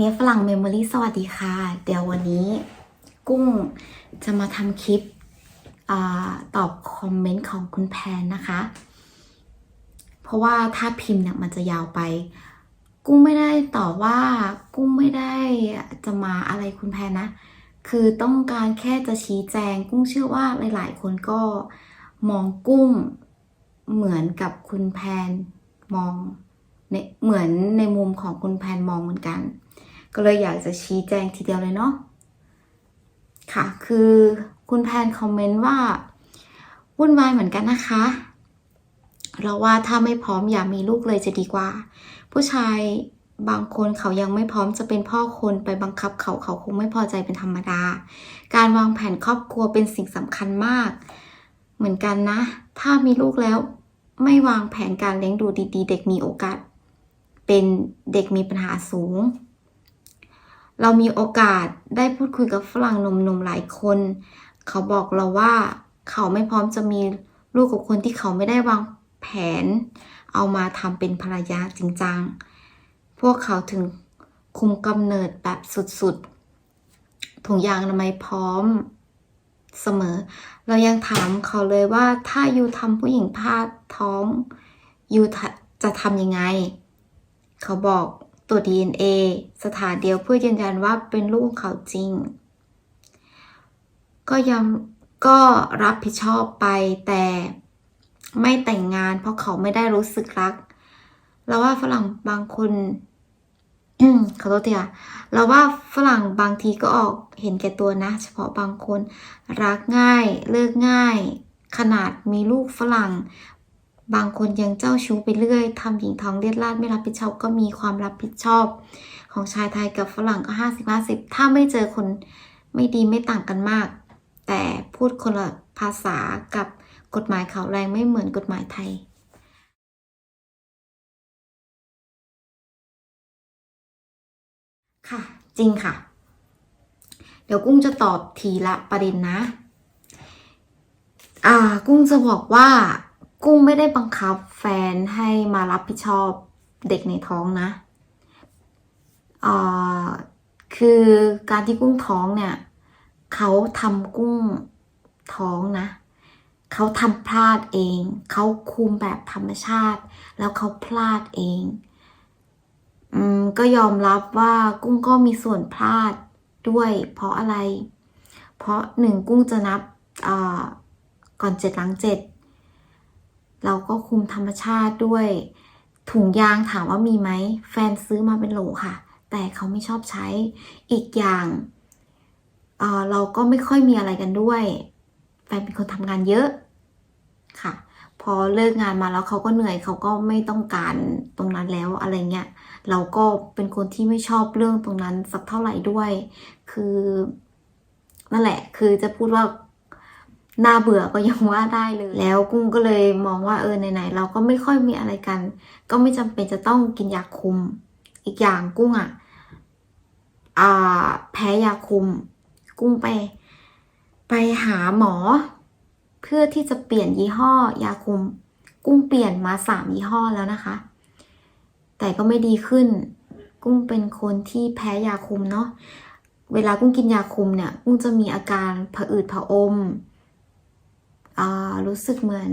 เมียฝรั่งเมมโมรี่สวัสดีค่ะ เดี๋ยววันนี้กุ้งจะมาทำคลิปอตอบคอมเมนต์ของคุณแพนนะคะ เพราะว่าถ้าพิมพ์เนี่ยมันจะยาวไป กุ้งไม่ได้ตอบว่ากุ้งไม่ได้จะมาอะไรคุณแพนนะ คือต้องการแค่จะชี้แจง กุ้งเชื่อว่าหลายๆ คนก็มองกุ้งเหมือนกับคุณแพนมองเหมือนในมุมของคุณแพนมองเหมือนกัน ก็เลยอยากจะชี้แจงทีเดียวเลยเนาะค่ะ คือคุณแพนคอมเมนต์ว่า วุ่นวายเหมือนกันนะคะ เราว่าถ้าไม่พร้อมอย่ามีลูกเลยจะดีกว่า ผู้ชายบางคนเขายังไม่พร้อมจะเป็นพ่อคนไปบังคับเขาเขาคงไม่พอใจเป็นธรรมดา การวางแผนครอบครัวเป็นสิ่งสำคัญมาก เหมือนกันนะ ถ้ามีลูกแล้วไม่วางแผนการเลี้ยงดูดี ๆ เด็กมีโอกาส เป็นเด็กมีปัญหาสูง เรามีโอกาสได้พูดคุยกับฝรั่งหนุ่มๆหลายคน เขาบอกเราว่าเขาไม่พร้อมจะมีลูกกับคนที่เขาไม่ได้วางแผน เอามาทำเป็นภรรยาจริงจัง พวกเขาถึงคุมกำเนิดแบบสุดๆ ถุงยางอนามัยพร้อมเสมอ เรายังถามเขาเลยว่าถ้ายูทำผู้หญิงพลาดท้องยูจะทำยังไง เขาบอก ตรวจ DNA สถานเดียวเพื่อยืนยันว่าเป็นลูกของเขาจริง ก็ยังก็รับผิดชอบไปแต่ไม่แต่งงาน เพราะเขาไม่ได้รู้สึกรัก เราว่าฝรั่งบางคนขอโทษทีค่ะเราว่าฝรั่งบางทีก็ออกเห็นแก่ตัวนะ เฉพาะบางคนรักง่ายเลิกง่าย ขนาดมีลูกฝรั่ง บางคนยังเจ้าชู้ไปเรื่อยทำหญิงท้องเลียดลาดไม่รับผิดชอบก็มีความรับผิดชอบ ของชายไทยกับฝรั่งก็ห้าสิบห้าสิบถ้าไม่เจอคนไม่ดีไม่ต่างกันมาก แต่พูดคนละภาษากับกฎหมายเขาแรงไม่เหมือนกฎหมายไทยค่ะ จริงค่ะ เดี๋ยวกุ้งจะตอบทีละประเด็นนะ อ่า กุ้งจะบอกว่า กุ้งไม่ได้บังคับแฟนให้มารับผิดชอบเด็กในท้องนะคือการที่กุ้งท้องเนี่ยเขาทำกุ้งท้องนะเขาทำพลาดเอง เขาคุมแบบธรรมชาติ แล้วเขาพลาดเองอืมก็ยอมรับว่ากุ้งก็มีส่วนพลาดด้วย เพราะอะไร เพราะหนึ่งกุ้งจะนับก่อนเจ็ดหลังเจ็ด เราก็คุมธรรมชาติด้วย ถุงยางถามว่ามีไหม แฟนซื้อมาเป็นโหลค่ะ แต่เขาไม่ชอบใช้อีกอย่างเออเราก็ไม่ค่อยมีอะไรกันด้วย แฟนเป็นคนทำงานเยอะค่ะ พอเลิกงานมาแล้วเขาก็เหนื่อยเขาก็ไม่ต้องการตรงนั้นแล้วอะไรเงี้ยเราก็เป็นคนที่ไม่ชอบเรื่องตรงนั้นสักเท่าไหร่ด้วย คือนั่นแหละ คือจะพูดว่า น่าเบื่อก็ยังว่าได้เลย แล้วกุ้งก็เลยมองว่าเออไหนๆเราก็ไม่ค่อยมีอะไรกัน ก็ไม่จำเป็นจะต้องกินยาคุม อีกอย่างกุ้งอะอ่าแพ้ยาคุม กุ้งไป ไปหาหมอ เพื่อที่จะเปลี่ยนยี่ห้อยาคุม กุ้งเปลี่ยนมาสามยี่ห้อแล้วนะคะ แต่ก็ไม่ดีขึ้น กุ้งเป็นคนที่แพ้ยาคุมเนาะเวลากุ้งกินยาคุมเนี่ย กุ้งจะมีอาการผะอืดผะอม รู้สึกเหมือน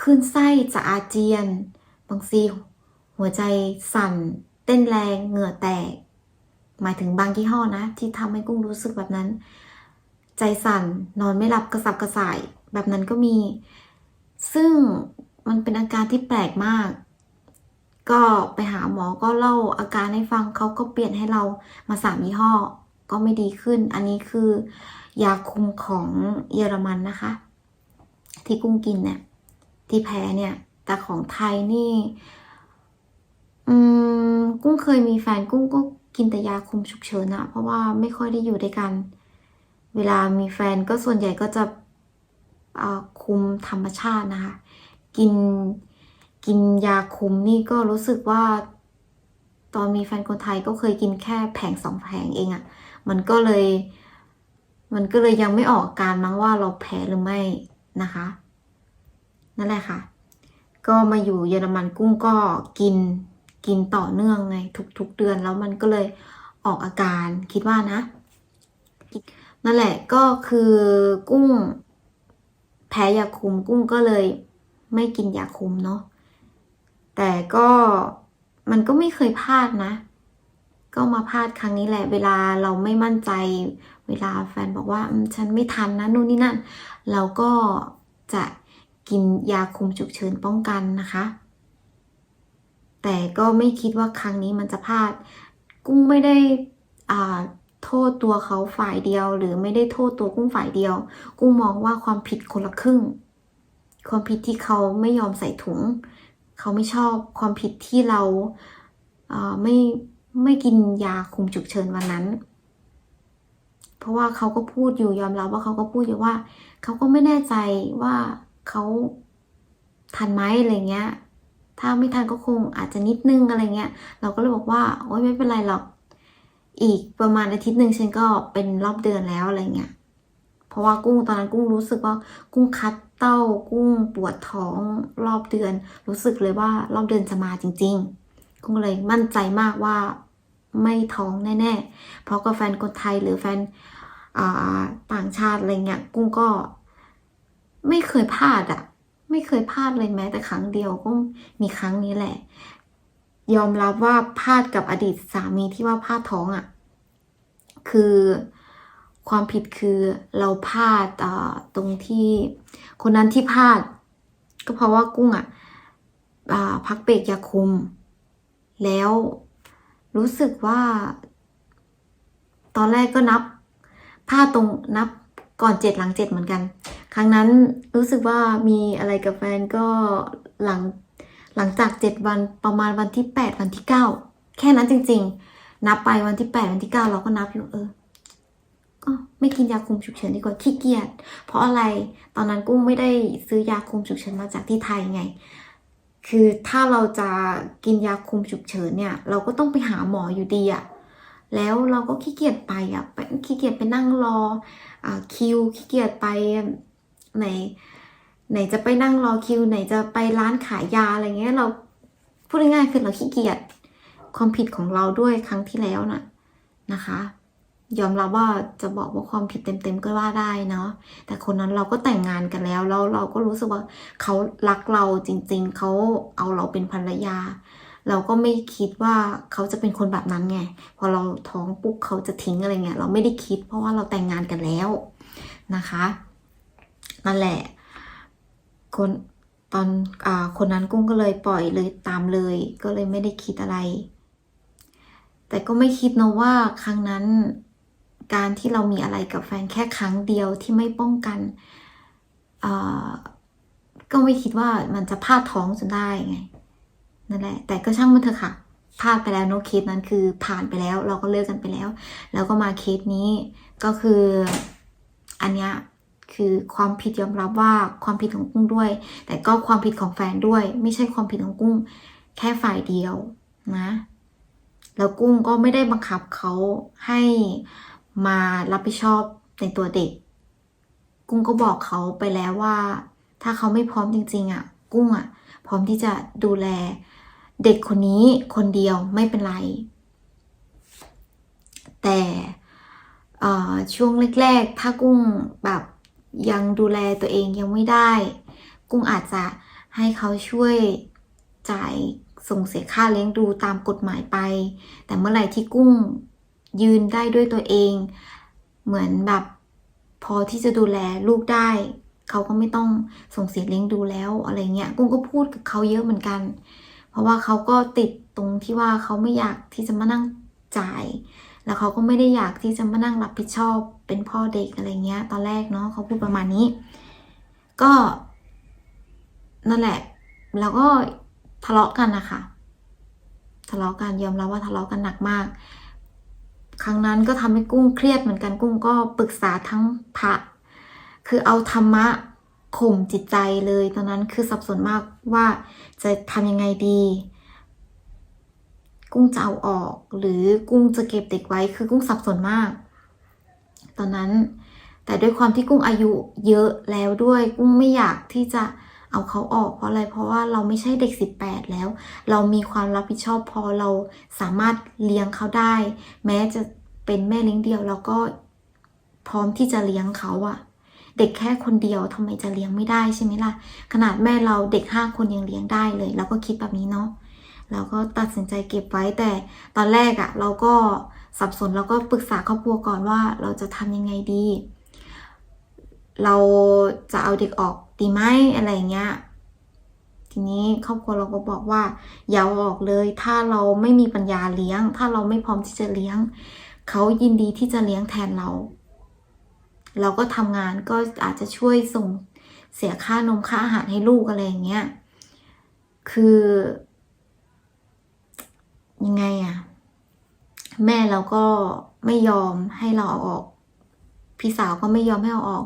ขึ้นไส้จะอาเจียน บางทีหัวใจสั่น เต้นแรงเหงื่อแตก หมายถึงบางยี่ห้อนะ ที่ทำให้กุ้งรู้สึกแบบนั้น ใจสั่นนอนไม่หลับกระสับกระส่าย แบบนั้นก็มี ซึ่งมันเป็นอาการที่แปลกมาก ก็ไปหาหมอก็เล่าอาการให้ฟังเขาก็เปลี่ยนให้เรามาสามยี่ห้อ ก็ไม่ดีขึ้น อันนี้คือยาคุมของเยอรมันนะคะ ที่กุ้งกินเนี่ยที่แพ้เนี่ย แต่ของไทยนี่ อืม กุ้งเคยมีแฟนกุ้งก็กินแต่ยาคุมฉุกเฉินอะเพราะว่าไม่ค่อยได้อยู่ด้วยกัน เวลามีแฟนก็ส่วนใหญ่ก็จะคุมธรรมชาตินะคะ กินกินยาคุมนี่ก็รู้สึกว่า ตอนมีแฟนคนไทยก็เคยกินแค่แผงสองแผงเองอะมันก็เลย มันก็เลยยังไม่ออกอาการมั้งว่าเราแพ้หรือไม่ นะคะ นั่นแหละค่ะ ก็มาอยู่เยอรมันกุ้งก็กินกินต่อเนื่องไงทุกๆเดือนแล้วมันก็เลยออกอาการคิดว่านะ นั่นแหละก็คือกุ้ง แพ้ยาคุมกุ้งก็เลยไม่กินยาคุมเนาะแต่ก็มันก็ไม่เคยพลาดนะ ก็มาพลาดครั้งนี้แหละ เวลาเราไม่มั่นใจ เวลาแฟนบอกว่าฉันไม่ทันนะนู่นนี่นั่น เราก็จะกินยาคุมฉุกเฉินป้องกันนะคะ แต่ก็ไม่คิดว่าครั้งนี้มันจะพลาด กุ้งไม่ได้อ่าโทษตัวเขาฝ่ายเดียว หรือไม่ได้โทษตัวกุ้งฝ่ายเดียว กุ้งมองว่าความผิดคนละครึ่ง ความผิดที่เขาไม่ยอมใส่ถุง เขาไม่ชอบความผิดที่เราอ่าไม่ไม่กินยาคุมฉุกเฉินวันนั้น ราะว่าเขาก็พูดอยู่ยอมรับว่าเขาก็พูดอยู่ว่า เขาก็ไม่แน่ใจว่าเขาทันไหมอะไรเงี้ย ถ้าไม่ทันก็คงอาจจะนิดนึงอะไรเงี้ย เราก็เลยบอกว่าโอ๊ยไม่เป็นไรหรอก อีกประมาณอาทิตย์หนึ่งฉันก็เป็นรอบเดือนแล้วอะไรเงี้ย เพราะว่ากุ้งตอนนั้นกุ้งรู้สึกว่ากุ้งคัดเต้ากุ้งปวดท้องรอบเดือน รู้สึกเลยว่ารอบเดือนจะมาจริง ๆ กุ้งเลยมั่นใจมากว่าไม่ท้องแน่ๆ เพราะก็แฟนคนไทยหรือแฟน ต่างชาติอะไรเงี้ยกุ้งก็ไม่เคยพลาดอะไม่เคยพลาดเลยแม้แต่ครั้งเดียวก็มีครั้งนี้แหละ ยอมรับว่าพลาดกับอดีตสามีที่ว่าพลาดท้องอะ่ะคือความผิดคือเราพลาดตรงที่คนนั้นที่พลาด ก็เพราะว่ากุ้งอะ่ะพักเบรกยาคุม แล้วรู้สึกว่า ตอนแรกก็นับ พลาดตรงนับก่อนเจ็ดหลังเจ็ดเหมือนกัน ครั้งนั้นรู้สึกว่ามีอะไรกับแฟนก็หลังหลังจากเจ็ดวันประมาณวันที่แปดวันที่เก้าแค่นั้นจริง ๆ นับไปวันที่แปดวันที่เก้าเราก็นับอยู่เออก็ไม่กินยาคุมฉุกเฉินดีกว่าขี้เกียจเพราะอะไรตอนนั้นกุ้งไม่ได้ซื้อยาคุมฉุกเฉินมาจากที่ไทยไง คือถ้าเราจะกินยาคุมฉุกเฉินเนี่ย เราก็ต้องไปหาหมออยู่ดีอะ แล้วเราก็ขี้เกียจไปอะขี้เกียจไปนั่งรออคิวขี้เกียจไปไหนไหนจะไปนั่งรอคิว ไหนจะไปร้านขายยาอะไรเงี้ยเราพูดง่ายๆคือเราขี้เกียจความผิดของเราด้วยครั้งที่แล้วน่ะนะคะ ยอมรับว่าจะบอกว่าความผิดเต็มๆก็ว่าได้เนาะแต่คนนั้นเราก็แต่งงานกันแล้วแล้วเราก็รู้สึกว่าเขารักเราจริง ๆเขาเอาเราเป็นภรรยา เราก็ไม่คิดว่าเขาจะเป็นคนแบบนั้นไง พอเราท้องปุ๊บเขาจะทิ้งอะไรเงี้ย เราไม่ได้คิดเพราะว่าเราแต่งงานกันแล้วนะคะนั่นแหละ คนตอนอ่าคนนั้นกุ้งก็เลยปล่อยเลยตามเลย ก็เลยไม่ได้คิดอะไร แต่ก็ไม่คิดนะว่าครั้งนั้นการที่เรามีอะไรกับแฟนแค่ครั้งเดียวที่ไม่ป้องกันอ่าก็ไม่คิดว่ามันจะพลาดท้องจนได้ไง นั่นแหละ แต่ก็ช่างมันเถอะค่ะพลาดไปแล้วเนอะเคสนั้นคือผ่านไปแล้ว เราก็เลิกกันไปแล้ว แล้วก็มาเคสนี้ก็คืออันเนี้ยคือความผิดยอมรับว่าความผิดของกุ้งด้วย แต่ก็ความผิดของแฟนด้วย ไม่ใช่ความผิดของกุ้ง แค่ฝ่ายเดียวนะ แล้วกุ้งก็ไม่ได้บังคับเขาให้มารับผิดชอบในตัวเด็ก กุ้งก็บอกเขาไปแล้วว่า ถ้าเขาไม่พร้อมจริง ๆอะ กุ้งอะ พร้อมที่จะดูแล เด็กคนนี้คนเดียวไม่เป็นไร แต่ช่วงแรกๆ ถ้ากุ้งแบบยังดูแลตัวเองยังไม่ได้ กุ้งอาจจะให้เขาช่วยจ่ายส่งเสียค่าเลี้ยงดูตามกฎหมายไป แต่เมื่อไหร่ที่กุ้งยืนได้ด้วยตัวเอง เหมือนแบบพอที่จะดูแลลูกได้ เขาก็ไม่ต้องส่งเสียเลี้ยงดูแล้วอะไรเงี้ย กุ้งก็พูดกับเขาเยอะเหมือนกัน ราะว่าเขาก็ติดตรงที่ว่าเขาไม่อยากที่จะมานั่งจ่าย แล้วเขาก็ไม่ได้อยากที่จะมานั่งรับผิดชอบเป็นพ่อเด็กอะไรเงี้ย ตอนแรกเนาะเขาพูดประมาณนี้ ก็นั่นแหละ แล้วก็ทะเลาะกันนะคะทะเลาะกันยอมรับว่าทะเลาะกันหนักมาก ครั้งนั้นก็ทำให้กุ้งเครียดเหมือนกันกุ้งก็ปรึกษาทั้งพระคือเอาธรรมะ ข่มจิตใจเลยตอนนั้นคือสับสนมากว่าจะทำยังไงดี กุ้งจะเอาออก หรือกุ้งจะเก็บเด็กไว้คือกุ้งสับสนมาก ตอนนั้นแต่ด้วยความที่กุ้งอายุเยอะแล้วด้วย กุ้งไม่อยากที่จะเอาเขาออกเพราะอะไรเพราะว่าเราไม่ใช่เด็ก 18 แล้ว เรามีความรับผิดชอบพอเราสามารถเลี้ยงเขาได้ แม้จะเป็นแม่เลี้ยงเดี่ยวเราก็พร้อมที่จะเลี้ยงเขาอะ เด็กแค่คนเดียวทำไมจะเลี้ยงไม่ได้ใช่ไหมล่ะ ขนาดแม่เราเด็กห้าคนยังเลี้ยงได้เลยเราก็คิดแบบนี้เนาะเราก็ตัดสินใจเก็บไว้แต่ตอนแรกอะเราก็สับสนเราก็ปรึกษาครอบครัวก่อนว่าเราจะทำยังไงดี เราจะเอาเด็กออกดีไหมอะไรเงี้ยทีนี้ครอบครัวเราก็บอกว่าอย่าออกเลย ถ้าเราไม่มีปัญญาเลี้ยง ถ้าเราไม่พร้อมที่จะเลี้ยง เขายินดีที่จะเลี้ยงแทนเรา เราก็ทำงานก็อาจจะช่วยส่งเสียค่านมค่าอาหารให้ลูกอะไรอย่างเงี้ย คือ ยังไงอะแม่เราก็ไม่ยอมให้เราเอาออก พี่สาวก็ไม่ยอมให้เอาออก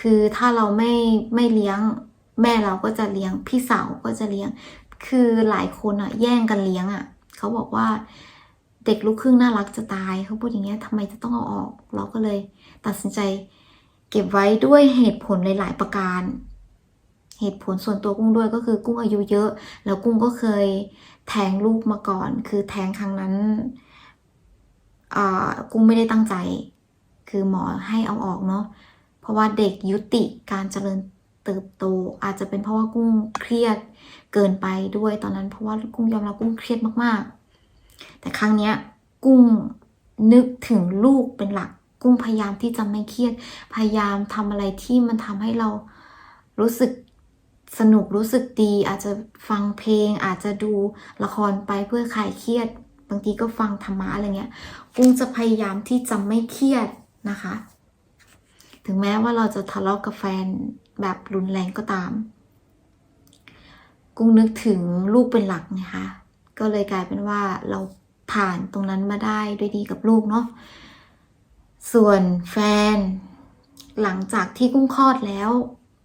คือถ้าเราไม่ไม่เลี้ยง แม่เราก็จะเลี้ยง พี่สาวก็จะเลี้ยง คือหลายคนอะแย่งกันเลี้ยงอะเขาบอกว่า เด็กลูกครึ่งน่ารักจะตายเขาพูดอย่างเงี้ยทำไมจะต้องเอาออก เราก็เลยตัดสินใจเก็บไว้ด้วยเหตุผลหลาย ๆ ประการ เหตุผลส่วนตัวกุ้งด้วยก็คือกุ้งอายุเยอะ แล้วกุ้งก็เคยแทงลูกมาก่อน คือแทงครั้งนั้นกุ้งไม่ได้ตั้งใจ คือหมอให้เอาออกเนาะเพราะว่าเด็กยุติการเจริญเติบโต อาจจะเป็นเพราะว่ากุ้งเครียดเกินไปด้วยตอนนั้น เพราะว่ากุ้งยอมรับกุ้งเครียดมากๆ แต่ครั้งเนี้ยกุ้งนึกถึงลูกเป็นหลัก กุ้งพยายามที่จะไม่เครียด พยายามทำอะไรที่มันทำให้เรารู้สึกสนุกรู้สึกดี อาจจะฟังเพลง อาจจะดูละครไปเพื่อคลายเครียด บางทีก็ฟังธรรมะอะไรเงี้ย กุ้งจะพยายามที่จะไม่เครียดนะคะ ถึงแม้ว่าเราจะทะเลาะกับแฟนแบบรุนแรงก็ตาม กุ้งนึกถึงลูกเป็นหลักนะคะ ก็เลยกลายเป็นว่าเราผ่านตรงนั้นมาได้ด้วยดีกับลูกเนาะส่วนแฟน หลังจากที่กุ้งคลอดแล้ว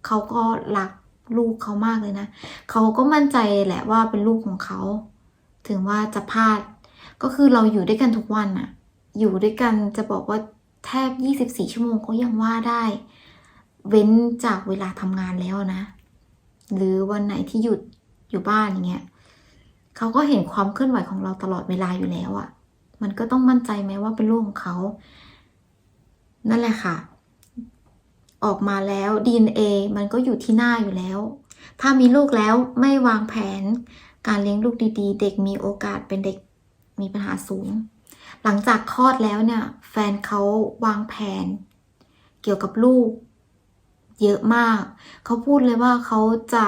เขาก็รักลูกเขามากเลยนะ เขาก็มั่นใจแหละว่าเป็นลูกของเขา ถึงว่าจะพลาด ก็คือเราอยู่ด้วยกันทุกวันอะอยู่ด้วยกันจะบอกว่าแทบ 24 ชั่วโมงก็ยังว่าได้ เว้นจากเวลาทำงานแล้วนะ หรือวันไหนที่หยุดอยู่บ้านอย่างเงี้ย เขาก็เห็นความเคลื่อนไหวของเราตลอดเวลาอยู่แล้วอะมันก็ต้องมั่นใจไหมว่าเป็นลูกของเขา นั่นแหละค่ะ ออกมาแล้ว DNA มันก็อยู่ที่หน้าอยู่แล้ว ถ้ามีลูกแล้วไม่วางแผน การเลี้ยงลูกดีๆ เด็กมีโอกาสเป็นเด็กมีปัญหาสูง หลังจากคลอดแล้วเนี่ย แฟนเขาวางแผน เกี่ยวกับลูก เยอะมาก เขาพูดเลยว่าเขาจะ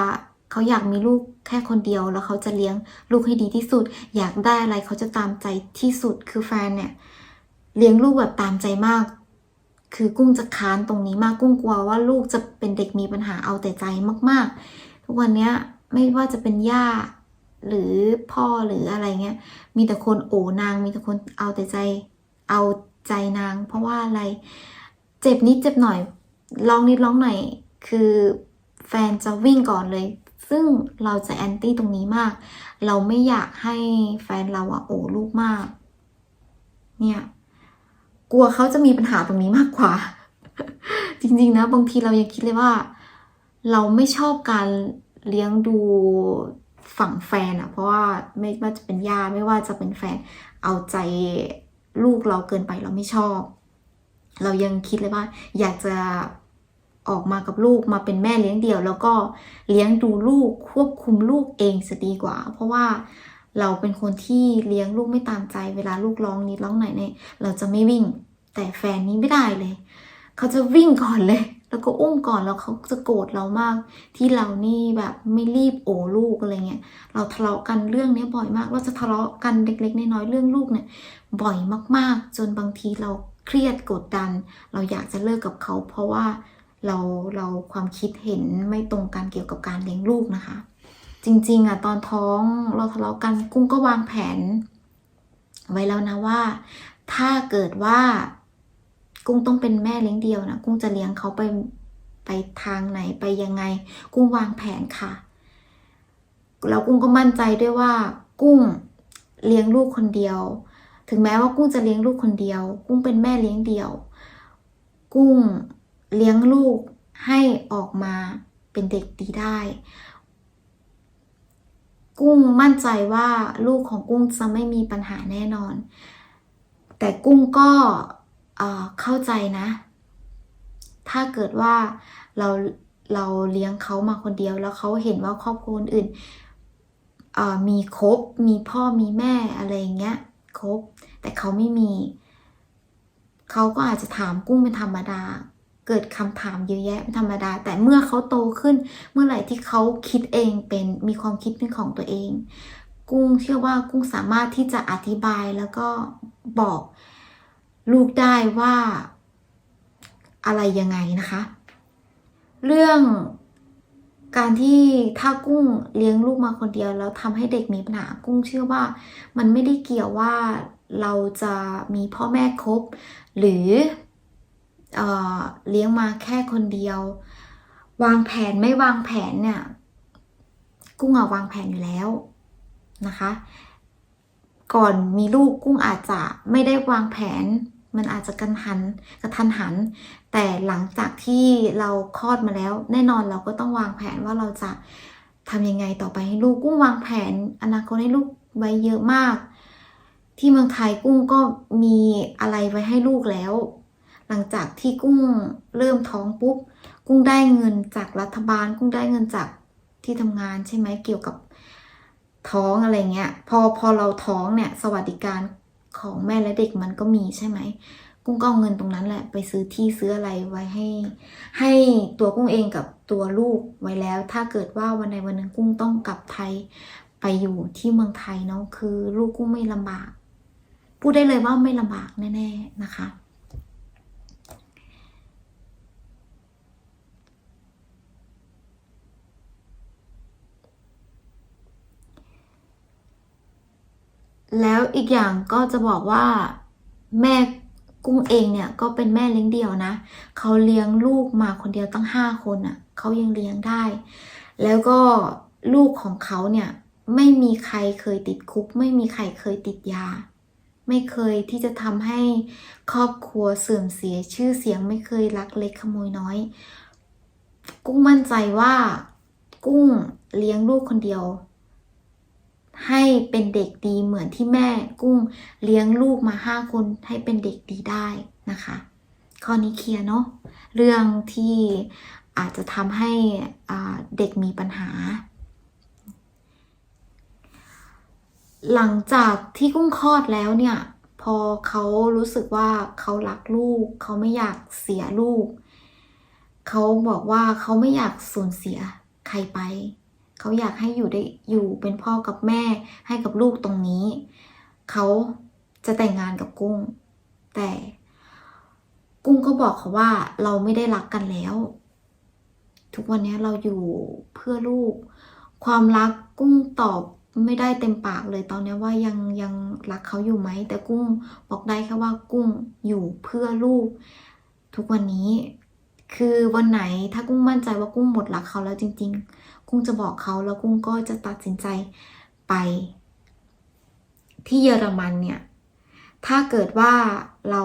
เขาอยากมีลูกแค่คนเดียว แล้วเขาจะเลี้ยงลูกให้ดีที่สุด อยากได้อะไรเขาจะตามใจที่สุดคือแฟนเนี่ย เลี้ยงลูกแบบตามใจมาก คือกุ้งจะค้านตรงนี้มากกุ้งกลัวว่าลูกจะเป็นเด็กมีปัญหาเอาแต่ใจมาก ๆ ทุกวันเนี้ยไม่ว่าจะเป็นย่าหรือพ่อหรืออะไรเงี้ย มีแต่คนโอนาง มีแต่คนเอาแต่ใจ เอาใจนาง เพราะว่าอะไร เจ็บนิดเจ็บหน่อยร้องนิดร้องหน่อย คือแฟนจะวิ่งก่อนเลย ซึ่งเราจะแอนตี้ตรงนี้มาก เราไม่อยากให้แฟนเราอะโอลูกมาก เนี่ย กลัวเขาจะมีปัญหาตรงนี้มากกว่า จริงๆนะ บางทีเรายังคิดเลยว่า เราไม่ชอบการเลี้ยงดูฝั่งแฟนอะเพราะว่าไม่ว่าจะเป็นญาติไม่ว่าจะเป็นแฟนเอาใจลูกเราเกินไปเราไม่ชอบ เรายังคิดเลยว่า อยากจะ ออกมากับลูกมาเป็นแม่เลี้ยงเดี่ยว แล้วก็เลี้ยงดูลูกควบคุมลูกเองจะดีกว่า เพราะว่าเราเป็นคนที่เลี้ยงลูกไม่ตามใจ เวลาลูกร้องนิดร้องหน่อยเนี่ยเราจะไม่วิ่ง แต่แฟนนี้ไม่ได้เลย เขาจะวิ่งก่อนเลย แล้วก็อุ้มก่อนแล้วเขาจะโกรธเรามาก ที่เรานี่แบบไม่รีบโอลูกอะไรเงี้ยเราทะเลาะกันเรื่องนี้บ่อยมาก เราจะทะเลาะกันเล็กๆน้อยๆเรื่องลูกเนี่ยบ่อยมากๆ จนบางทีเราเครียดกดดัน เราอยากจะเลิกกับเขา เพราะว่า เราเราความคิดเห็นไม่ตรงกันเกี่ยวกับการเลี้ยงลูกนะคะ จริงๆอะตอนท้องเราทะเลาะกันกุ้งก็วางแผน ไว้แล้วนะว่า ถ้าเกิดว่ากุ้งต้องเป็นแม่เลี้ยงเดียวนะกุ้งจะเลี้ยงเขาไปไปทางไหนไปยังไง กุ้งวางแผนค่ะแล้วกุ้งก็มั่นใจด้วยว่า กุ้งเลี้ยงลูกคนเดียว ถึงแม้ว่ากุ้งจะเลี้ยงลูกคนเดียว กุ้งเป็นแม่เลี้ยงเดี่ยว กุ้ง เลี้ยงลูกให้ออกมาเป็นเด็กดีได้ กุ้งมั่นใจว่าลูกของกุ้งจะไม่มีปัญหาแน่นอน แต่กุ้งก็เเข้าใจนะ ถ้าเกิดว่าเราเราเลี้ยงเขามาคนเดียวแล้วเขาเห็นว่าครอบครัวอื่นมีครบ มีพ่อมีแม่อะไรอย่างเงี้ยครบ แต่เขาไม่มี เขาก็อาจจะถามกุ้งเป็นธรรมดา เกิดคำถามเยอะแยะธรรมดา แต่เมื่อเขาโตขึ้นเมื่อไหร่ที่เขาคิดเองเป็นมีความคิดเป็นของตัวเอง กุ้งเชื่อว่ากุ้งสามารถที่จะอธิบายแล้วก็บอกลูกได้ว่าอะไรยังไงนะคะ เรื่องการที่ถ้ากุ้งเลี้ยงลูกมาคนเดียวแล้วทำให้เด็กมีปัญหากุ้งเชื่อว่ามันไม่ได้เกี่ยวว่าเราจะมีพ่อแม่ครบหรือ เเลี้ยงมาแค่คนเดียว วางแผนไม่วางแผนเนี่ยกุ้งอะวางแผนอยู่แล้วนะคะ ก่อนมีลูกกุ้งอาจจะไม่ได้วางแผน มันอาจจะกันหันกระทันหัน แต่หลังจากที่เราคลอดมาแล้ว แน่นอนเราก็ต้องวางแผนว่าเราจะทำยังไงต่อไปให้ลูกกุ้งวางแผน อนาคตให้ลูกไว้เยอะมาก ที่เมืองไทยกุ้งก็มีอะไรไว้ให้ลูกแล้ว หลังจากที่กุ้งเริ่มท้องปุ๊บ กุ้งได้เงินจากรัฐบาล กุ้งได้เงินจากที่ทำงานใช่ไหมเกี่ยวกับท้องอะไรเงี้ย พอพอเราท้องเนี่ยสวัสดิการของแม่และเด็กมันก็มีใช่ไหมกุ้งก็เอาเงินตรงนั้นแหละไปซื้อที่ซื้ออะไรไว้ให้ ให้ตัวกุ้งเองกับตัวลูกไว้แล้ว ถ้าเกิดว่าวันใดวันหนึ่งกุ้งต้องกลับไทยไปอยู่ที่เมืองไทยเนาะคือลูกกุ้งไม่ลำบาก พูดได้เลยว่าไม่ลำบากแน่ ๆ นะคะ แล้วอีกอย่างก็จะบอกว่าแม่กุ้งเองเนี่ยก็เป็นแม่เลี้ยงเดี่ยวนะ เขาเลี้ยงลูกมาคนเดียวตั้งห้าคนอะ่ะเขายังเลี้ยงได้ แล้วก็ลูกของเขาเนี่ยไม่มีใครเคยติดคุก ไม่มีใครเคยติดยา ไม่เคยที่จะทำให้ครอบครัวเสื่อมเสียชื่อเสียงไม่เคยลักเล็กขโมยน้อย กุ้งมั่นใจว่ากุ้งเลี้ยงลูกคนเดียว ให้เป็นเด็กดีเหมือนที่แม่กุ้งเลี้ยงลูกมาห้าคนให้เป็นเด็กดีได้นะคะ ข้อนี้เคลียร์เนาะเรื่องที่อาจจะทำให้เด็กมีปัญหา หลังจากที่กุ้งคลอดแล้วเนี่ย พอเขารู้สึกว่าเขารักลูก เขาไม่อยากเสียลูก เขาบอกว่าเขาไม่อยากสูญเสียใครไป เขาอยากให้อยู่ได้อยู่เป็นพ่อกับแม่ให้กับลูกตรงนี้ เขาจะแต่งงานกับกุ้ง แต่กุ้งก็บอกเขาว่าเราไม่ได้รักกันแล้ว ทุกวันนี้เราอยู่เพื่อลูก ความรักกุ้งตอบไม่ได้เต็มปากเลยตอนนี้ว่ายังยังรักเขาอยู่ไหม แต่กุ้งบอกได้แค่ว่ากุ้งอยู่เพื่อลูก ทุกวันนี้ คือวันไหนถ้ากุ้งมั่นใจว่ากุ้งหมดรักเขาแล้วจริง ๆ กุ้งจะบอกเขาแล้วกุ้งก็จะตัดสินใจไป ที่เยอรมันเนี่ย ถ้าเกิดว่าเรา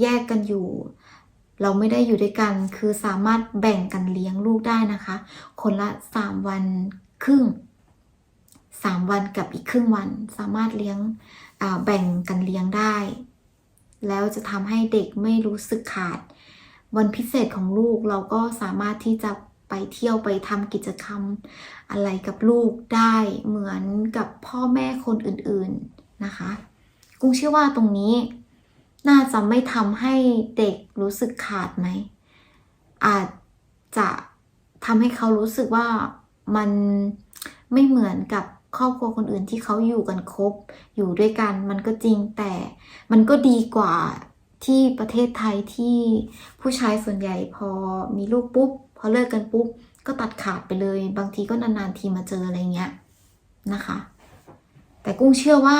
แยกกันอยู่ เราไม่ได้อยู่ด้วยกัน คือสามารถแบ่งกันเลี้ยงลูกได้นะคะ คนละสามวันครึ่งสามวันกับอีกครึ่งวัน สามารถเลี้ยงแบ่งกันเลี้ยงได้ แล้วจะทำให้เด็กไม่รู้สึกขาดวันพิเศษของลูกเราก็สามารถที่จะ ไปเที่ยวไปทำกิจกรรมอะไรกับลูกได้เหมือนกับพ่อแม่คนอื่นๆนะคะ กุ้งเชื่อว่าตรงนี้น่าจะไม่ทำให้เด็กรู้สึกขาดไหม อาจจะทำให้เขารู้สึกว่ามันไม่เหมือนกับครอบครัวคนอื่นที่เขาอยู่กันครบอยู่ด้วยกันมันก็จริงแต่มันก็ดีกว่าที่ประเทศไทยที่ผู้ชายส่วนใหญ่พอมีลูกปุ๊บ พอเลิกกันปุ๊บก็ตัดขาดไปเลย บางทีก็นานๆทีมาเจออะไรเงี้ยนะคะ แต่กุ้งเชื่อว่า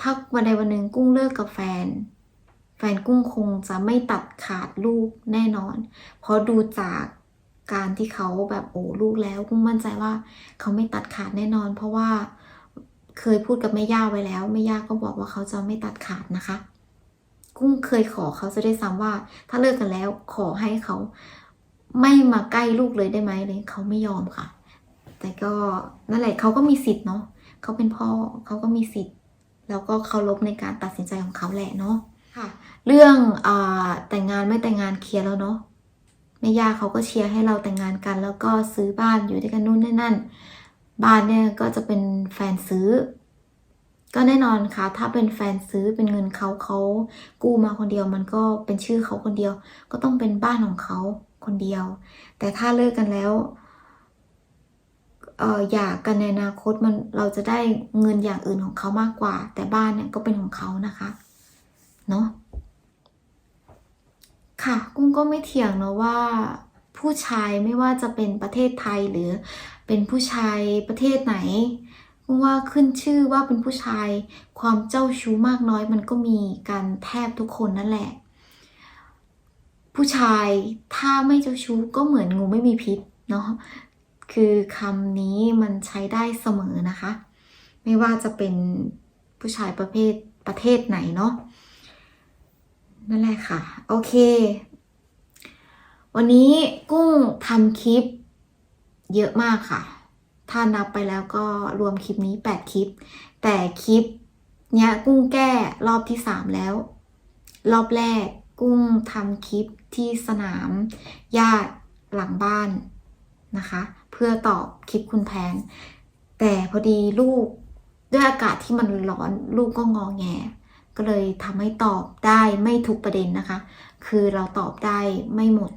ถ้าวันใดวันหนึ่งกุ้งเลิกกับแฟน แฟนกุ้งคงจะไม่ตัดขาดลูกแน่นอน เพราะดูจากการที่เขาแบบโอ้ลูกแล้วกุ้งมั่นใจว่า เขาไม่ตัดขาดแน่นอน เพราะว่าเคยพูดกับแม่ย่าไว้แล้วแม่ย่าก็บอกว่าเขาจะไม่ตัดขาดนะคะ กุ้งเคยขอเขาจะได้ซ้ำว่า ถ้าเลิกกันแล้วขอให้เขา ไม่มาใกล้ลูกเลยได้ไหมเลยเขาไม่ยอมค่ะ แต่ก็นั่นแหละเขาก็มีสิทธิ์เนาะเขาเป็นพ่อเขาก็มีสิทธิ์ แล้วก็เคารพในการตัดสินใจของเขาแหละเนาะค่ะ เรื่องอาแต่งงานไม่แต่งงานเคลียร์แล้วเนาะแม่ย่าเขาก็เชียร์ให้เราแต่งงานกัน แล้วก็ซื้อบ้านอยู่ด้วยกันนู่นนี่นั่นบ้านเนี่ยก็จะเป็นแฟนซื้อ ก็แน่นอนค่ะ ถ้าเป็นแฟนซื้อเป็นเงินเขาเขากู้มาคนเดียว มันก็เป็นชื่อเขาคนเดียว ก็ต้องเป็นบ้านของเขา คนเดียว แต่ถ้าเลิกกันแล้วเอ่อยากกันในอนาคตมันเราจะได้เงินอย่างอื่นของเขามากกว่า แต่บ้านเนี่ยก็เป็นของเขานะคะเนาะค่ะกุ้งก็ไม่เถียงเนอะว่าผู้ชายไม่ว่าจะเป็นประเทศไทยหรือเป็นผู้ชายประเทศไหนกุ้งว่าขึ้นชื่อว่าเป็นผู้ชายความเจ้าชู้มากน้อยมันก็มีกันแทบทุกคนนั่นแหละ ผู้ชายถ้าไม่เจ้าชู้ก็เหมือนงูไม่มีพิษเนาะคือคำนี้มันใช้ได้เสมอนะคะ ไม่ว่าจะเป็นผู้ชายประเภทประเทศไหนเนาะนั่นแหละค่ะ โอเค วันนี้กุ้งทำคลิปเยอะมากค่ะ ถ้านับไปแล้วก็รวมคลิปนี้ 8 คลิป แต่คลิปเนี้ยกุ้งแก้รอบที่ 3 แล้ว รอบแรก กุ้งทำคลิปที่สนามญาติหลังบ้านนะคะ เพื่อตอบคลิปคุณแพน แต่พอดีลูกด้วยอากาศที่มันร้อนลูกก็งอแง ก็เลยทำให้ตอบได้ไม่ทุกประเด็นนะคะ คือเราตอบได้ไม่หมด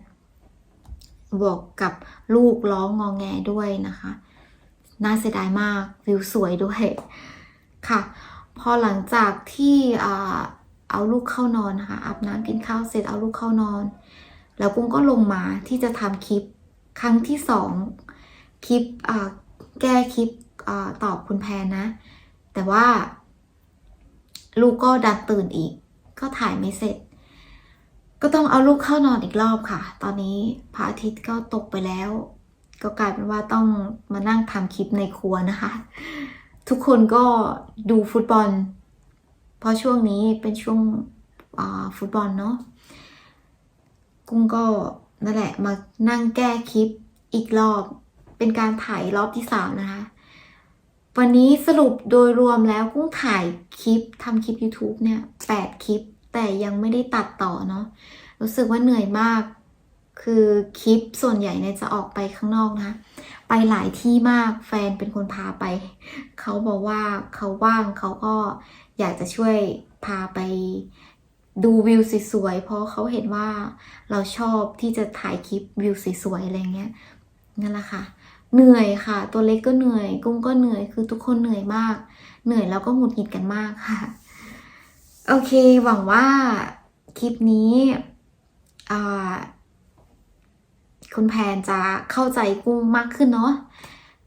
บวกกับลูกร้องงอแงด้วยนะคะ น่าเสียดายมากวิวสวยด้วยค่ะ พอหลังจากที่ เอาลูกเข้านอนนะคะอาบน้ำกินข้าวเสร็จเอาลูกเข้านอน แล้วกุ้งก็ลงมาที่จะทำคลิปครั้งที่สองคลิปแก้คลิปอตอบคุณแพนนะ แต่ว่า ลูกก็ดันตื่นอีก ก็ถ่ายไม่เสร็จ ก็ต้องเอาลูกเข้านอนอีกรอบค่ะ ตอนนี้พระอาทิตย์ก็ตกไปแล้ว ก็กลายเป็นว่าต้องมานั่งทำคลิปในครัวนะคะ ทุกคนก็ดูฟุตบอล เพราะช่วงนี้เป็นช่วงฟุตบอลเนาะกุ้งก็นั่นแหละมานั่งแก้คลิปอีกรอบ เป็นการถ่ายรอบที่สามนะคะ วันนี้สรุปโดยรวมแล้วกุ้งถ่ายคลิปทำคลิป YouTube เนี่ยแปดคลิป แต่ยังไม่ได้ตัดต่อเนาะรู้สึกว่าเหนื่อยมาก คือคลิปส่วนใหญ่เนี่ยจะออกไปข้างนอกนะคะไปหลายที่มากแฟนเป็นคนพาไป เขาบอกว่าเขาว่างเขาก็ อยากจะช่วยพาไปดูวิวสวยๆ เพราะเขาเห็นว่าเราชอบที่จะถ่ายคลิปวิวสวยๆ อะไรเงี้ยนั่นแหละค่ะ เหนื่อยค่ะ ตัวเล็กก็เหนื่อย กุ้งก็เหนื่อย คือทุกคนเหนื่อยมาก เหนื่อยแล้วก็หงุดหงิดกันมากค่ะ โอเค หวังว่าคลิปนี้คุณแพนจะเข้าใจกุ้งมากขึ้นเนาะ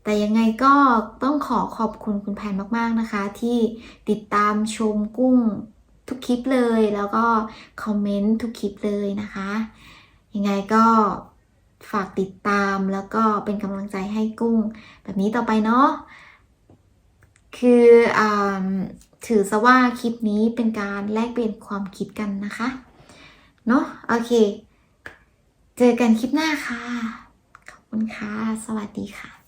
แต่ยังไงก็ต้องขอขอบคุณคุณแพนมากๆนะคะ ที่ติดตามชมกุ้งทุกคลิปเลย แล้วก็คอมเมนต์ทุกคลิปเลยนะคะ ยังไงก็ฝากติดตามแล้วก็เป็นกำลังใจให้กุ้ง แบบนี้ต่อไปเนาะคืออถือซะว่าคลิปนี้เป็นการแลกเปลี่ยนความคิดกันนะคะ เนาะโอเค เจอกันคลิปหน้าค่ะ ขอบคุณค่ะ สวัสดีค่ะ